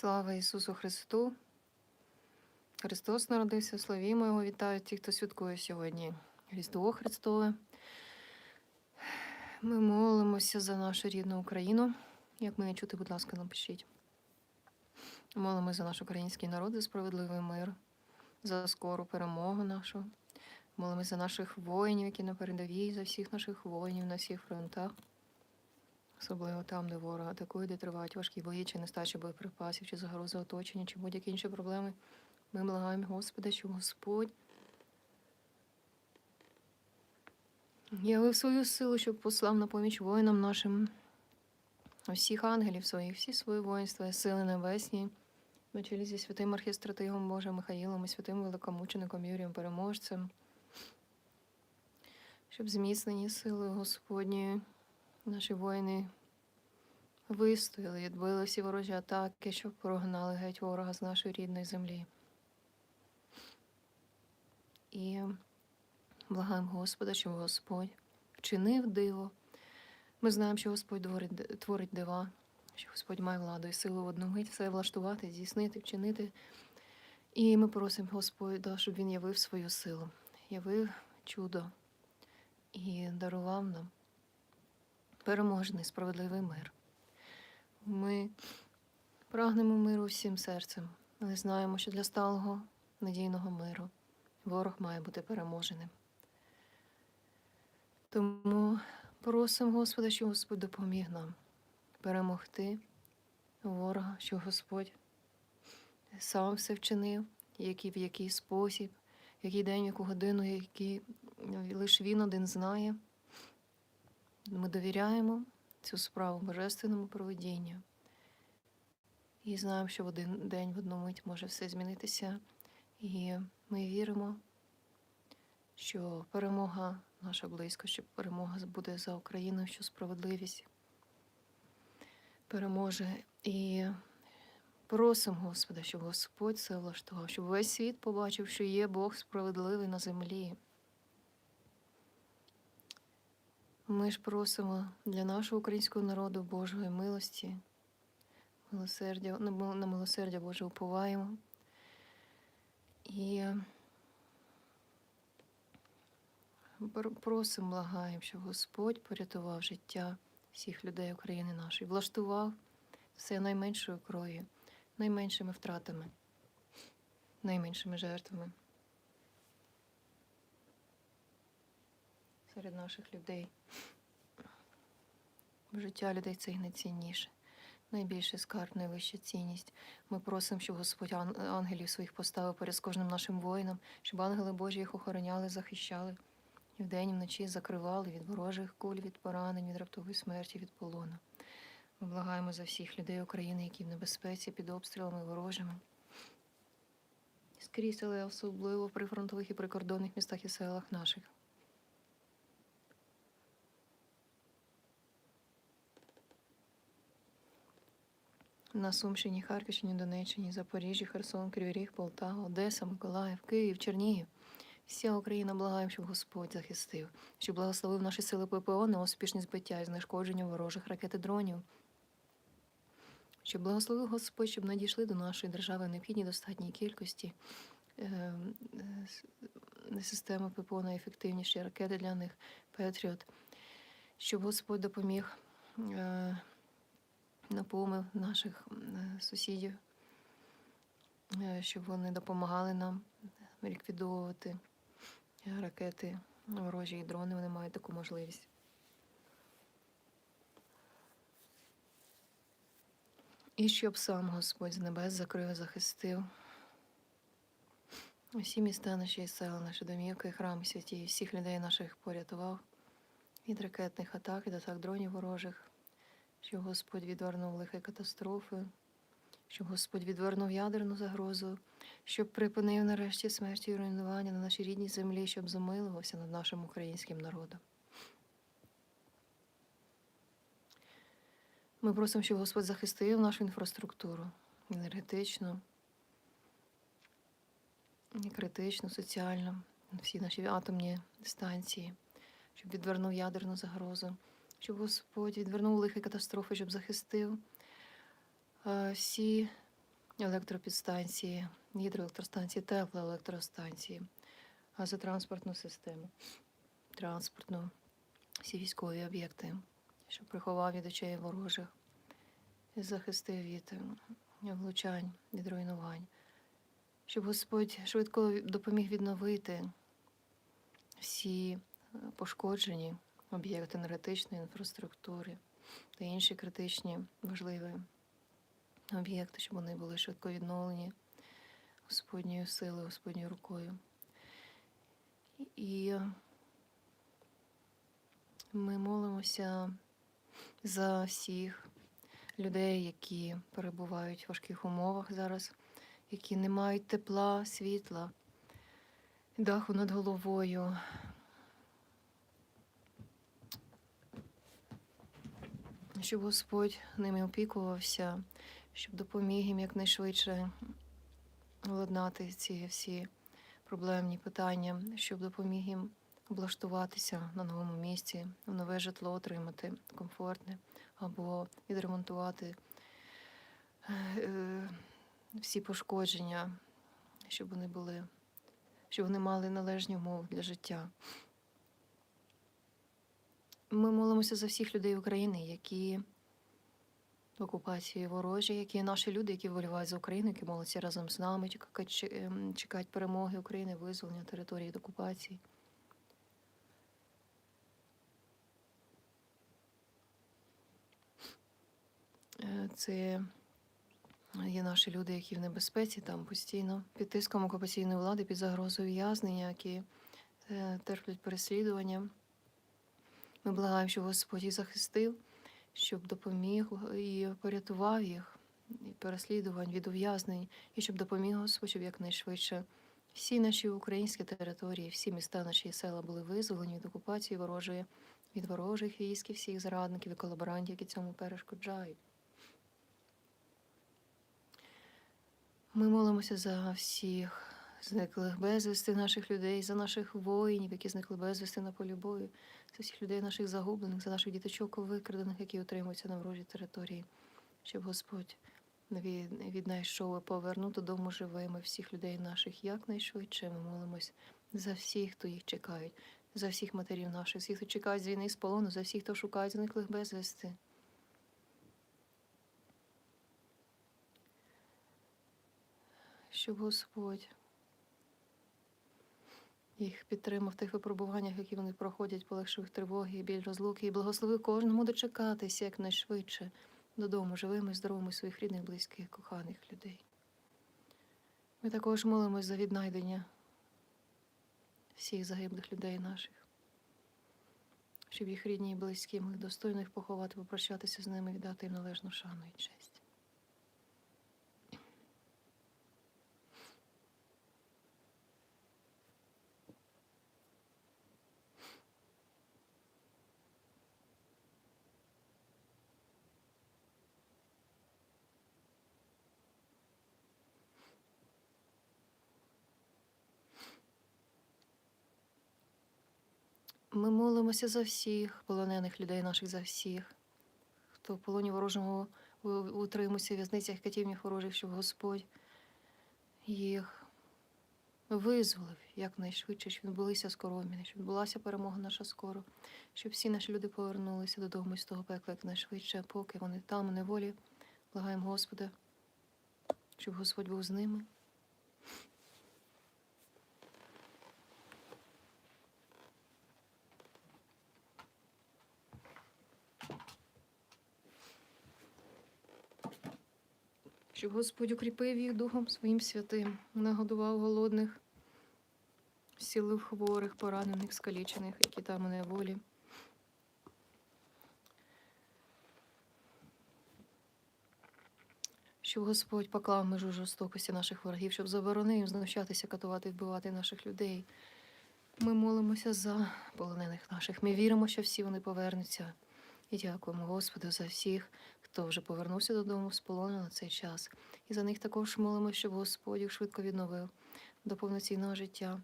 Слава Ісусу Христу! Христос народився, славімо Його, вітають ті, хто святкує сьогодні Різдво Христове. Ми молимося за нашу рідну Україну. Як мене чути, будь ласка, напишіть. Молимося за наш український народ, за справедливий мир, за скору перемогу нашу. Молимося за наших воїнів, які на передовій, за всіх наших воїнів на всіх фронтах. Особливо там, де ворог атакує, де тривають важкі бої, чи нестача боєприпасів, чи загроза оточення, чи будь-які інші проблеми. Ми благаємо Господа, що Господь явив свою силу, щоб послав на поміч воїнам нашим. Всіх ангелів своїх, всі свої воїнства, сили небесні, на чолі зі святим архістратигом Божим Михаїлом і святим великомучеником Юрієм Переможцем, щоб зміцнені силою Господньої наші воїни вистояли, відбили всі ворожі атаки, щоб прогнали геть ворога з нашої рідної землі. І благаємо Господа, щоб Господь вчинив диво. Ми знаємо, що Господь творить, дива, що Господь має владу і силу в одну мить все влаштувати, здійснити, вчинити. І ми просимо Господа, щоб Він явив свою силу, явив чудо і дарував нам переможний справедливий мир. Ми прагнемо миру всім серцем, але знаємо, що для сталого надійного миру ворог має бути переможеним. Тому просимо Господа, що Господь допоміг нам перемогти ворога, що Господь сам все вчинив, який, в який спосіб, який день, яку годину, який лише він один знає. Ми довіряємо цю справу божественному проведінню. І знаємо, що в один день, в одну мить може все змінитися. І ми віримо, що перемога наша близько, що перемога буде за Україною, що справедливість переможе. І просимо Господа, щоб Господь це влаштував, щоб весь світ побачив, що є Бог справедливий на землі. Ми ж просимо для нашого українського народу Божої милості, милосердя, на на милосердя Боже уповаємо. І пр- просимо, благаємо, щоб Господь порятував життя всіх людей України нашої, влаштував все найменшою кров'ю, найменшими втратами, найменшими жертвами серед наших людей. Життя людей це найцінніше, найбільший скарб, найвища цінність. Ми просимо, щоб Господь ангелів своїх поставив перед кожним нашим воїном, щоб ангели Божі їх охороняли, захищали, і вдень і вночі закривали від ворожих куль, від поранень, від раптової смерті, від полону. Ми благаємо за всіх людей України, які в небезпеці під обстрілами ворожими. Скрізь, але особливо в прифронтових і прикордонних містах і селах наших. На Сумщині, Харківщині, Донеччині, Запоріжжі, Херсон, Кривий Полтава, Одеса, Миколаїв, Київ, Чернігів. Вся Україна благаємо, щоб Господь захистив, щоб благословив наші сили ППО на успішні збиття і знешкодження ворожих ракет і дронів. Щоб благословив Господь, щоб надійшли до нашої держави необхідні достатній кількості е, е, системи ППО найефективніші ракети для них, Петріот, щоб Господь допоміг. Е, наповнив наших е, сусідів, е, щоб вони допомагали нам ліквідовувати ракети ворожі і дрони. Вони мають таку можливість. І щоб сам Господь з небес закрив, захистив усі міста наші села, наші домівки, храми святі, всіх людей наших порятував від ракетних атак, від атак дронів ворожих щоб Господь відвернув лихі катастрофи, щоб Господь відвернув ядерну загрозу, щоб припинив нарешті смерті і руйнування на нашій рідній землі, щоб замиливався над нашим українським народом. Ми просимо, щоб Господь захистив нашу інфраструктуру енергетичну, критичну, соціальну, всі наші атомні станції, щоб відвернув ядерну загрозу, щоб Господь відвернув лихі катастрофи, щоб захистив е, всі електропідстанції, гідроелектростанції, теплоелектростанції, газотранспортну систему, транспортну, всі військові об'єкти, щоб приховав від очей ворожих, і захистив від е, влучань, від руйнувань, щоб Господь швидко допоміг відновити всі е, пошкоджені об'єкти енергетичної інфраструктури та інші критичні важливі об'єкти, щоб вони були швидко відновлені Господньою силою, Господньою рукою. І ми молимося за всіх людей, які перебувають в важких умовах зараз, які не мають тепла, світла, даху над головою. Щоб Господь ними опікувався, щоб допоміг їм якнайшвидше владнати ці всі проблемні питання, щоб допоміг їм облаштуватися на новому місці, нове житло отримати комфортне або відремонтувати е, всі пошкодження, щоб вони були, щоб вони мали належні умови для життя. Ми молимося за всіх людей України, які в окупації ворожі, які наші люди, які вболівають за Україну, які моляться разом з нами, ем, чекають перемоги України, визволення території від окупації. Е, Це є наші люди, які в небезпеці там постійно під тиском окупаційної влади, під загрозою в'язнення, які е, терплять переслідування. Ми благаємо, щоб Господь їх захистив, щоб допоміг і порятував їх від переслідувань, від ув'язнень, і щоб допоміг Господь, щоб якнайшвидше всі наші українські території, всі міста, наші села були визволені від окупації ворожої, від ворожих військ, і всіх зрадників і колаборантів, які цьому перешкоджають. Ми молимося за всіх зниклих безвісти наших людей, за наших воїнів, які зникли безвісти на полі бою, всіх людей наших загублених, за наших діточок викрадених, які утримуються на ворожій території, щоб Господь від- віднайшов і повернув додому живими всіх людей наших якнайшвидше. Ми молимось за всіх, хто їх чекають, за всіх матерів наших, всіх, хто чекають з війни з полону, за всіх, хто шукає зниклих безвісти. Щоб Господь їх підтримав в тих випробуваннях, які вони проходять, полегшив їх тривоги і біль розлуки, і благословив кожному дочекатися якнайшвидше додому, живими, здоровими своїх рідних, близьких, коханих людей. Ми також молимось за віднайдення всіх загиблих людей наших, щоб їх рідні і близькі могли достойно їх поховати, попрощатися з ними, віддати їм належну шану і честь. Ми молимося за всіх полонених людей наших, за всіх, хто в полоні ворожого утримується в в'язницях катівніх ворожих, щоб Господь їх визволив якнайшвидше, щоб відбулися скоро обміни, щоб відбулася перемога наша скоро, щоб всі наші люди повернулися додому з того пекла якнайшвидше, поки вони там у неволі. Благаємо Господа, щоб Господь був з ними. Щоб Господь укріпив їх Духом своїм святим, нагодував голодних, зцілив хворих, поранених, скалічених, які там у неволі. Щоб Господь поклав межу жорстокості наших ворогів, щоб заборонив знущатися, катувати, вбивати наших людей. Ми молимося за полонених наших. Ми віримо, що всі вони повернуться. І дякуємо Господу за всіх, хто вже повернувся додому з полону на цей час. І за них також молимо, щоб Господь їх швидко відновив до повноцінного життя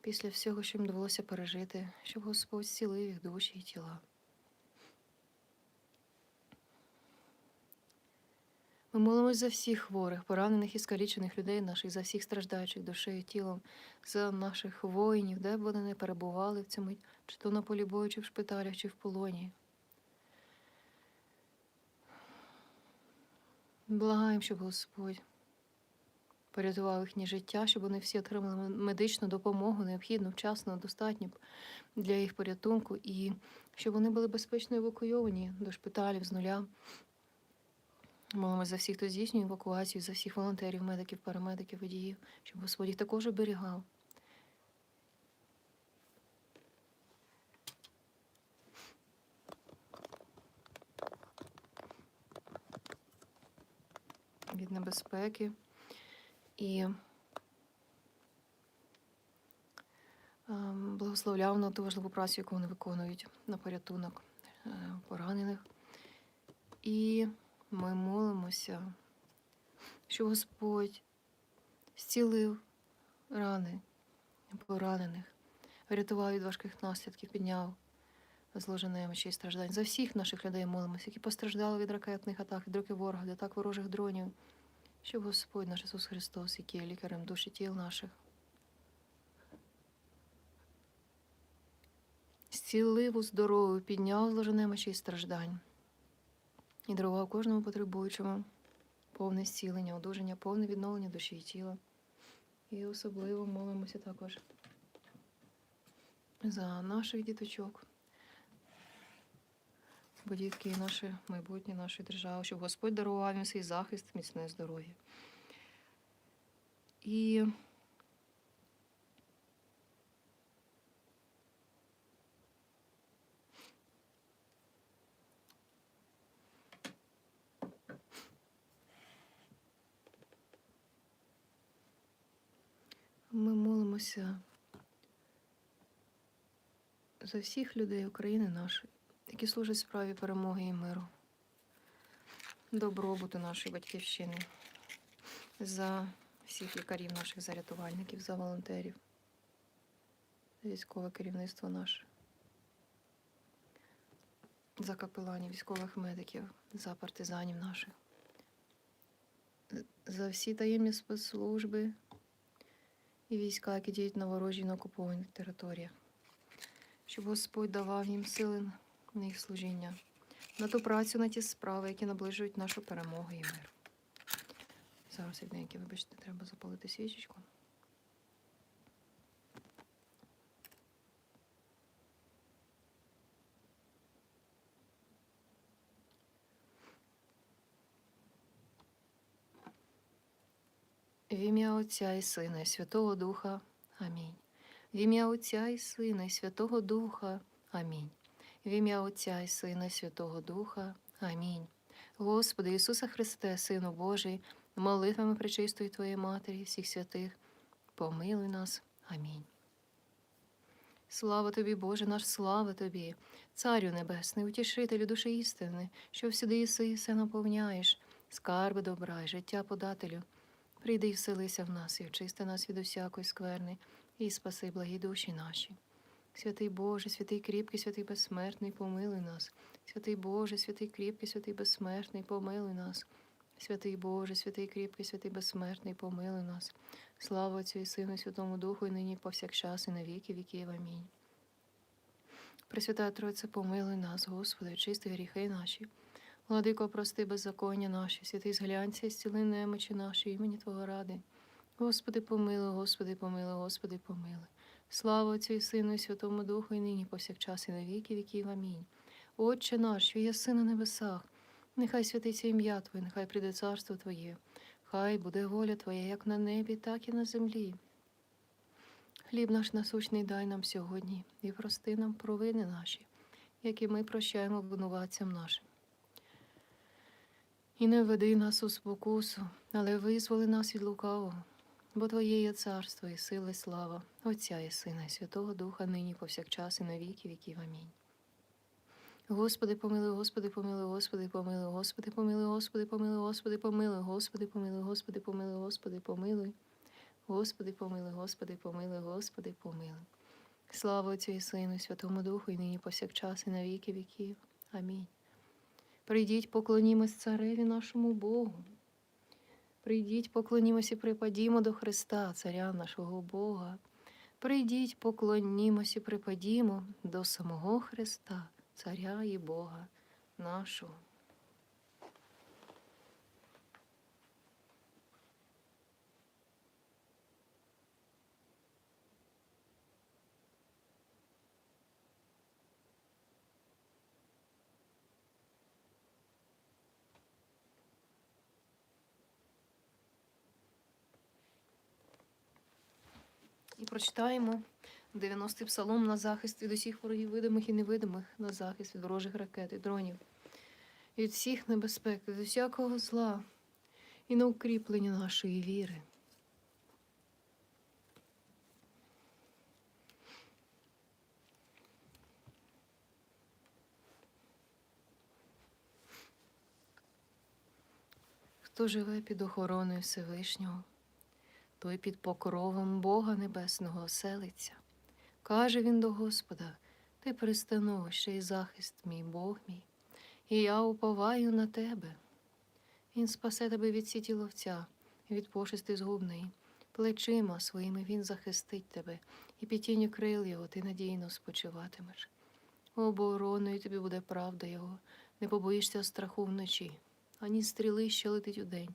після всього, що їм довелося пережити, щоб Господь зцілив їх душі і тіла. Ми молимось за всіх хворих, поранених і скалічених людей наших, за всіх страждаючих душею і тілом, за наших воїнів, де б вони не перебували в цьому, чи то на полі бою, чи в шпиталях, чи в полоні. Благаємо, щоб Господь порятував їхнє життя, щоб вони всі отримали медичну допомогу, необхідну, вчасно, достатньо для їх порятунку, і щоб вони були безпечно евакуйовані до шпиталів з нуля. Молимося за всіх, хто здійснює евакуацію, за всіх волонтерів, медиків, парамедиків, водіїв, щоб Господь їх також оберігав. Від небезпеки і ем, благословляв на ту важливу працю, яку вони виконують на порятунок е, поранених. І ми молимося, щоб Господь зцілив рани поранених, врятував від важких наслідків, підняв зложене мечі і страждань. За всіх наших людей молимося, які постраждали від ракетних атак, від руки ворога, від атак ворожих дронів, щоб Господь наш Ісус Христос, який є лікарем душі тіл наших, зцілив у здоров'ю, підняв зложене мечі і страждань і дарував кожному потребуючому повне зцілення, одужання, повне відновлення душі і тіла. І особливо молимося також за наших діточок, бо дітки наше майбутнє нашої держави, щоб Господь дарував їм свій захист, міцне здоров'я. І Ми молимося за всіх людей України нашої, які служать справі перемоги і миру, добробуту нашої батьківщини, за всіх лікарів наших, за рятувальників, за волонтерів, за військове керівництво наше, за капеланів, військових медиків, за партизанів наших, за всі таємні спецслужби і війська, які діють на ворожій на окупованих територіях, щоб Господь давав їм сили на їх служіння, на ту працю, на ті справи, які наближують нашу перемогу і мир. Зараз, рідненькі, вибачте, треба запалити свічечку. В ім'я Отця і Сина, і Святого Духа. Амінь. В ім'я Отця і Сина, і Святого Духа. Амінь. В ім'я Отця і Сина, Святого Духа. Амінь. Господи Ісусе Христе, Сину Божий, молитвами пречистої Твоєї Матері, всіх святих, помилуй нас. Амінь. Слава тобі, Боже наш, слава тобі, Царю Небесний, утішителю душі істини, що всюди єси і все наповняєш, скарби добра і життя подателю. Прийди і вселися в нас, і очисти нас від усякої скверни, і спаси благі душі наші. Святий Боже, святий кріпкий, святий безсмертний, помилуй нас. Святий Боже, святий кріпкий, святий безсмертний, помилуй нас. Святий Боже, святий кріпкий, святий безсмертний, помилуй нас. Слава Отцю і Сину, і Святому Духу, і нині повсякчас, і на віки віків. Амінь. Пресвята Тройце, помилуй нас, Господи, очисти гріхи наші. Владико, прости беззаконня наші, святий зглянься і зціли немочі наші, імені Твого ради. Господи, помилуй, Господи, помилуй, Господи, помилуй. Слава Отцю і Сину, і Святому Духу, і нині повсякчас, і на віки віків. Амінь. Отче наш, що є син на небесах, нехай святиться ім'я Твоє, нехай прийде царство Твоє, хай буде воля Твоя, як на небі, так і на землі. Хліб наш насущний дай нам сьогодні, і прости нам провини наші, які ми прощаємо винуватцям нашим. І не веди нас у спокусу, але визволи нас від лукавого, бо Твоє є царство і сила, і слава, Отця і Сина, і Святого Духа, нині повсякчас, і на віки віків. Амінь. Господи, помилуй, Господи, помилуй, Господи, помилуй, Господи, помилуй, Господи, помилуй, Господи, помилуй, Господи, помилуй, Господи, помилуй, Господи, помилуй. Господи, помилуй, Господи, помилуй, Господи, помилуй. Слава Отцю і Сину, і Святому Духу, і нині повсякчас, і на віки віків. Амінь. Прийдіть, поклонімось цареві нашому Богу, Прийдіть, поклонімося припадімо до Христа, Царя нашого Бога. Прийдіть, поклонімося припадімо до самого Христа, Царя і Бога нашого. І прочитаємо 90-й псалом на захист від усіх ворогів видимих і невидимих, на захист від ворожих ракет і дронів, і від всіх небезпек, від усякого зла, і на укріплення нашої віри. Хто живе під охороною Всевишнього, той під покровом Бога Небесного оселиться. Каже він до Господа: Ти пристановище і захист мій Бог мій, і я уповаю на тебе. Він спасе тебе від сіті ловця, від пошисти згубної. Плечима своїми він захистить тебе, і під тінню крил його ти надійно спочиватимеш. Обороною тобі буде правда його, не побоїшся страху вночі, ані стріли, що летить удень,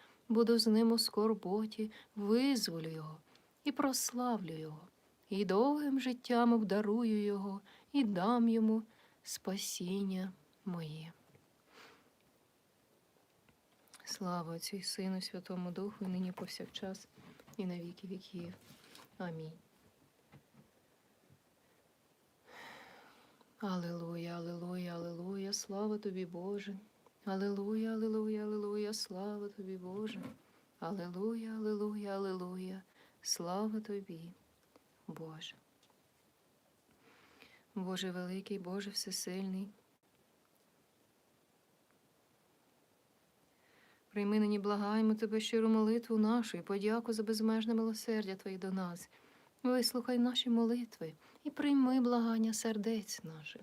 буду з ним у скорботі, визволю його і прославлю його, і довгим життям обдарую його, і дам йому спасіння моє. Слава Отцю і Сину, Святому Духу, і нині повсякчас, і на віки віків. Амінь. Аллилуйя, аллилуйя, аллилуйя, слава тобі, Боже. Аллилуйя, аллилуйя, аллилуйя, слава тобі, Боже. Аллилуйя, аллилуйя, аллилуйя, слава тобі, Боже. Боже великий, Боже всесильний. Прийми нині благаємо тебе щиру молитву нашу і подяку за безмежне милосердя Твоє до нас. Вислухай наші молитви і прийми благання сердець наших.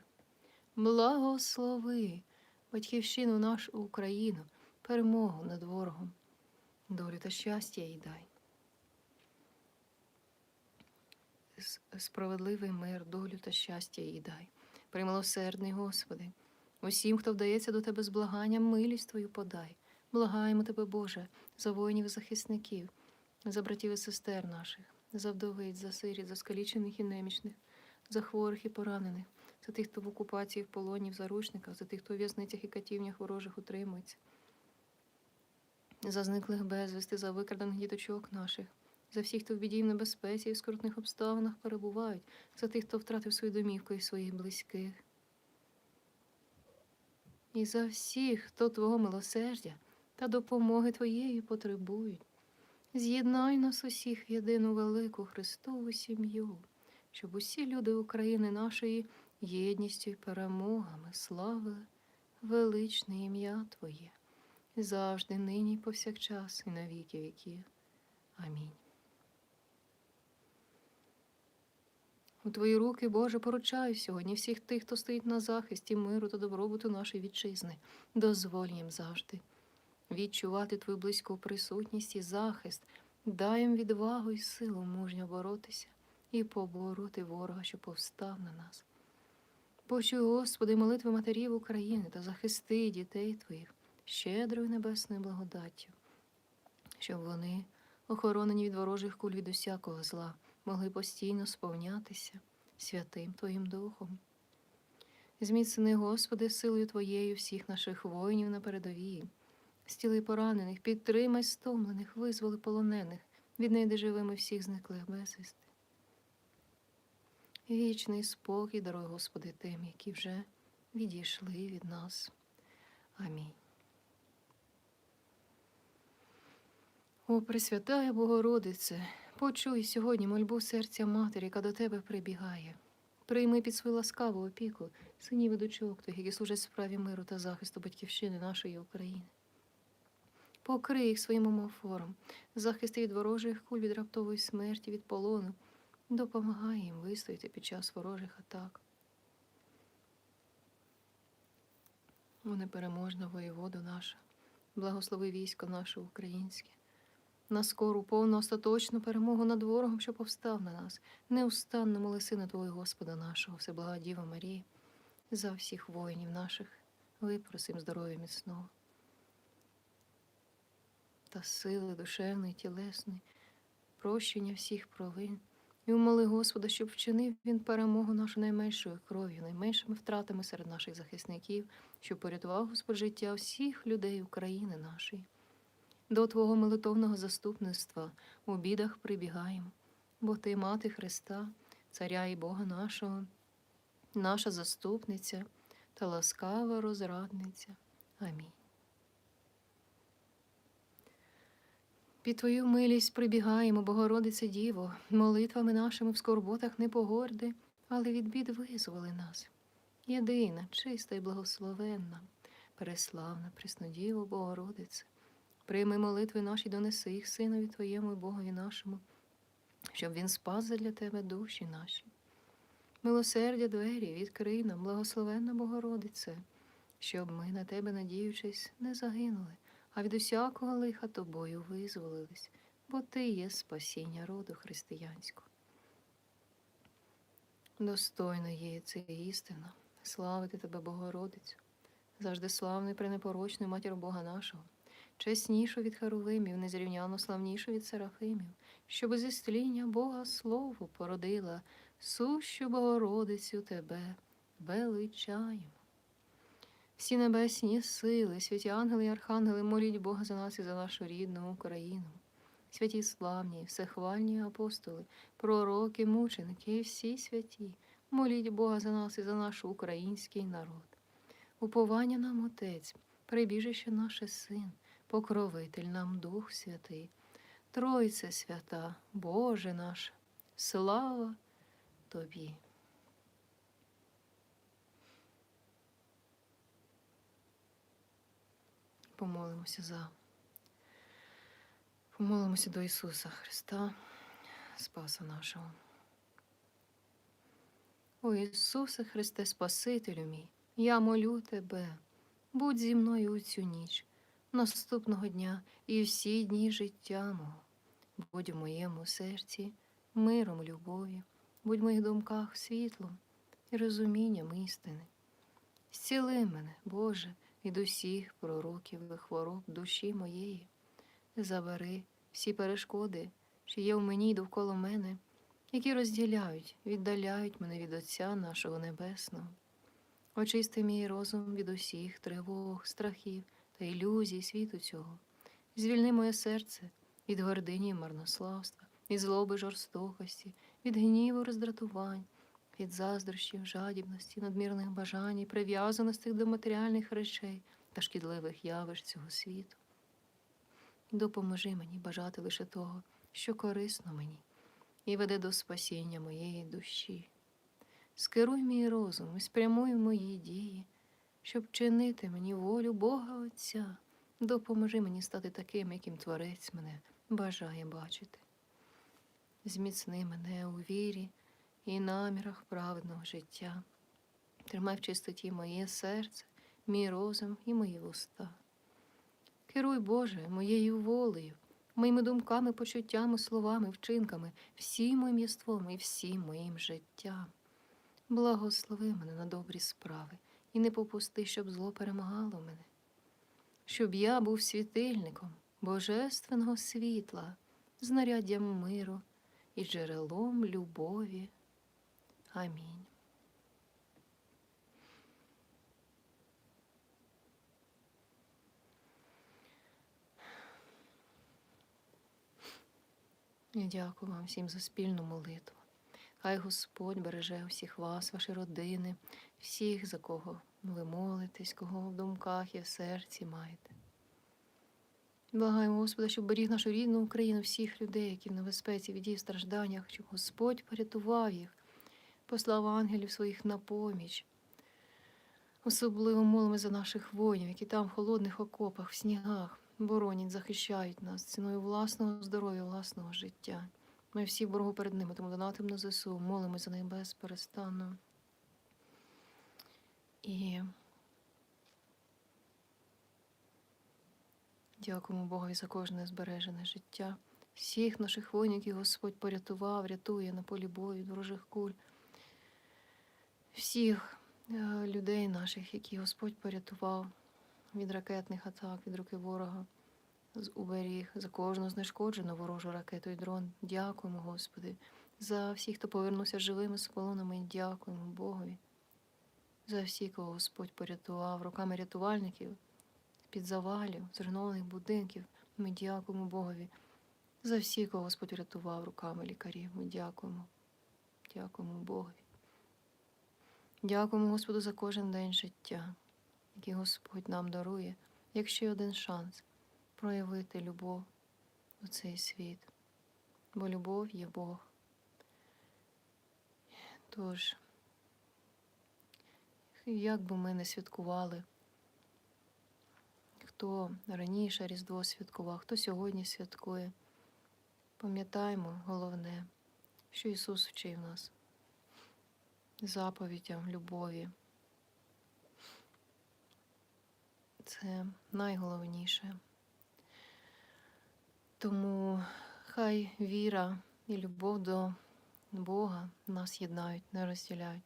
Благослови батьківщину нашу Україну, перемогу над ворогом, долю та щастя їй дай. Справедливий мир, долю та щастя їй дай. Примилосердний Господи, усім, хто вдається до Тебе з благанням, милість Твою подай. Благаємо Тебе, Боже, за воїнів і захисників, за братів і сестер наших, за вдовиць, за сиріт, за скалічених і немічних, за хворих і поранених, за тих, хто в окупації, в полоні, в заручниках, за тих, хто у в'язницях і катівнях ворожих утримується, за зниклих безвісти, за викрадених діточок наших, за всіх, хто в біді в небезпеці і в скрутних обставинах перебувають, за тих, хто втратив свою домівку і своїх близьких. І за всіх, хто Твого милосердя та допомоги Твоєї потребують. З'єднай нас усіх в єдину велику Христову сім'ю, щоб усі люди України нашої єдністю і перемогами славили величне ім'я Твоє, завжди, нині, повсякчас, і на віки віків. Амінь. У Твої руки, Боже, поручаю сьогодні всіх тих, хто стоїть на захисті миру та добробуту нашої вітчизни. Дозволь їм завжди відчувати Твою близьку присутність і захист, дай їм відвагу і силу мужньо боротися і побороти ворога, що повстав на нас. Почуй, Господи, молитви матерів України та захисти дітей Твоїх щедрою небесною благодаттю. щоб вони, охоронені від ворожих куль від усякого зла, могли постійно сповнятися святим Твоїм Духом. Зміцни, Господи, силою Твоєю всіх наших воїнів на передовій, стіли поранених, підтримай стомлених, визволи полонених, віднайди живими всіх зниклих безвісти. Вічний спокій даруй, Господи, тим, які вже відійшли від нас. Амінь. О, Пресвятая Богородице, почуй сьогодні мольбу серця матері, яка до тебе прибігає. Прийми під свою ласкаву опіку синів і дочок твоїх, які служать справі миру та захисту батьківщини нашої України. Покрий їх своїм омофором, захисти від ворожих куль, від раптової смерті, від полону. Допомагай їм вистояти під час ворожих атак. О, непереможна воєводу наша, благослови військо наше українське, на скору, повну, остаточну перемогу над ворогом, що повстав на нас, неустанно моли Сина Твого Господа нашого, Всеблага Діва Марії, за всіх воїнів наших, випросим здоров'я міцного та сили душевної, тілесної, прощення всіх провин. І умоли Господа, щоб вчинив він перемогу нашу найменшою кров'ю, найменшими втратами серед наших захисників, щоб порятував Господь життя всіх людей України нашої. До Твого молитовного заступництва у бідах прибігаємо, бо Ти, мати Христа, Царя і Бога нашого, наша заступниця та ласкава розрадниця. Амінь. Під Твою милість прибігаємо, Богородице Діво, молитвами нашими в скорботах не погорди, але від бід визволи нас. Єдина, чиста і благословенна, переславна, Преснодіво, Богородице, прийми молитви наші, донеси їх Синові Твоєму і Богові нашому, щоб Він спас для Тебе душі наші. Милосердя двері, відкрий нам, благословенна Богородице, щоб ми, на Тебе, надіючись, не загинули а від усякого лиха тобою визволились, бо ти є спасіння роду християнського. Достойно є це істина, славити тебе, Богородицю, завжди славний, пренепорочний матір Бога нашого, чеснішу від Харувимів, незрівняно славнішу від Серафимів, щоб зі стління Бога Слову породила, сущу Богородицю тебе величаємо. Всі небесні сили, святі ангели і архангели, моліть Бога за нас і за нашу рідну Україну. Святі славні, всехвальні апостоли, пророки, мученики і всі святі, моліть Бога за нас і за наш український народ. Уповання нам Отець, прибіжище наше Син, покровитель нам Дух Святий, Тройце свята, Боже наш, слава Тобі. Помолимося за. Помолимося до Ісуса Христа, Спаса нашого. О Ісусе Христе, Спасителю мій, я молю Тебе, будь зі мною у цю ніч, наступного дня і всі дні життя мого. Будь у моєму серці, миром, любов'ю, будь в моїх думках світлом і розумінням істини. Зціли мене, Боже від усіх пророків і хвороб душі моєї. Забери всі перешкоди, що є в мені й довкола мене, які розділяють, віддаляють мене від Отця нашого Небесного. Очисти мій розум від усіх тривог, страхів та ілюзій світу цього. Звільни моє серце від гордині марнославства, від злоби жорстокості, від гніву роздратувань від заздрощів, жадібності, надмірних бажань, і прив'язаності до матеріальних речей та шкідливих явищ цього світу. Допоможи мені бажати лише того, що корисно мені, і веде до спасіння моєї душі. Скеруй мій розум і спрямуй мої дії, щоб чинити мені волю Бога Отця. Допоможи мені стати таким, яким Творець мене бажає бачити. Зміцни мене у вірі і намірах праведного життя. Тримай в чистоті моє серце, мій розум і мої вуста. Керуй, Боже, моєю волею, моїми думками, почуттями, словами, вчинками, всім моїм єством і всім моїм життям. Благослови мене на добрі справи і не попусти, щоб зло перемагало мене, щоб я був світильником божественного світла, знаряддям миру і джерелом любові. Амінь. Я дякую вам всім за спільну молитву. Хай Господь береже усіх вас, ваші родини, всіх, за кого ви молитесь, кого в думках і в серці маєте. Благаємо Господа, щоб беріг нашу рідну Україну, всіх людей, які в небезпеці, віді в стражданнях, щоб Господь порятував їх, послав ангелів своїх на поміч. Особливо молимо за наших воїнів, які там в холодних окопах, в снігах боронять, захищають нас ціною власного здоров'я, власного життя. Ми всі в боргу перед ними, тому донатим на ЗСУ, молимось за них безперестанно. І дякуємо Богові за кожне збережене життя. Всіх наших воїнів, які Господь порятував, рятує на полі бою від ворожих куль. Всіх е, людей наших, які Господь порятував від ракетних атак, від руки ворога, з уберіг, за кожну знешкоджену ворожу ракету і дрон. Дякуємо, Господи, за всіх, хто повернувся живими з полонами. Дякуємо Богові. За всіх, кого Господь порятував руками рятувальників, з-під завалів, зруйнованих будинків. Ми дякуємо Богові. За всіх, кого Господь рятував руками лікарів. Ми дякуємо. Дякуємо Богові. Дякуємо Господу за кожен день життя, який Господь нам дарує, як ще один шанс проявити любов у цей світ. Бо любов є Бог. Тож, як би ми не святкували, хто раніше Різдво святкував, хто сьогодні святкує, пам'ятаємо головне, що Ісус вчив нас заповідям любові. Це найголовніше. Тому хай віра і любов до Бога нас єднають, не розділяють.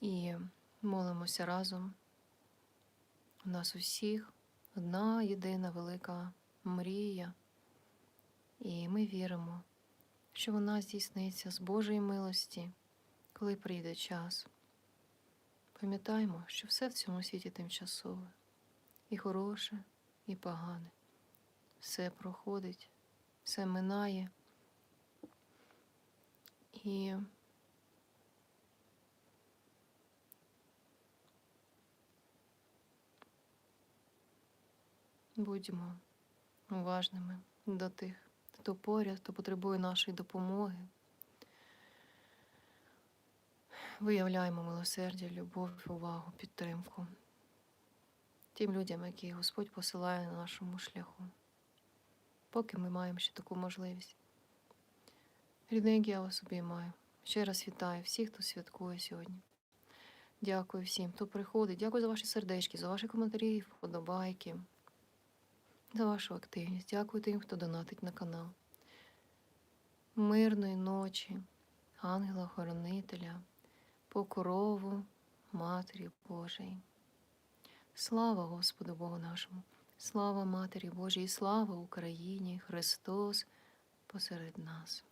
І молимося разом. У нас усіх одна єдина велика мрія. І ми віримо, що вона здійсниться з Божої милості, коли прийде час. Пам'ятаймо, що все в цьому світі тимчасове, і хороше, і погане. Все проходить, все минає. І будьмо уважними до тих, хто поряд, хто потребує нашої допомоги. Виявляємо милосердя, любов, увагу, підтримку тим людям, які Господь посилає на нашому шляху, поки ми маємо ще таку можливість. Рідненькі, я вас обіймаю. Ще раз вітаю всіх, хто святкує сьогодні. Дякую всім, хто приходить. Дякую за ваші сердечки, за ваші коментарі, вподобайки, за вашу активність. Дякую тим, хто донатить на канал. Мирної ночі, ангела-хоронителя, покрову Матері Божої. Слава Господу Богу нашому, слава Матері Божій, слава Україні, Христос посеред нас.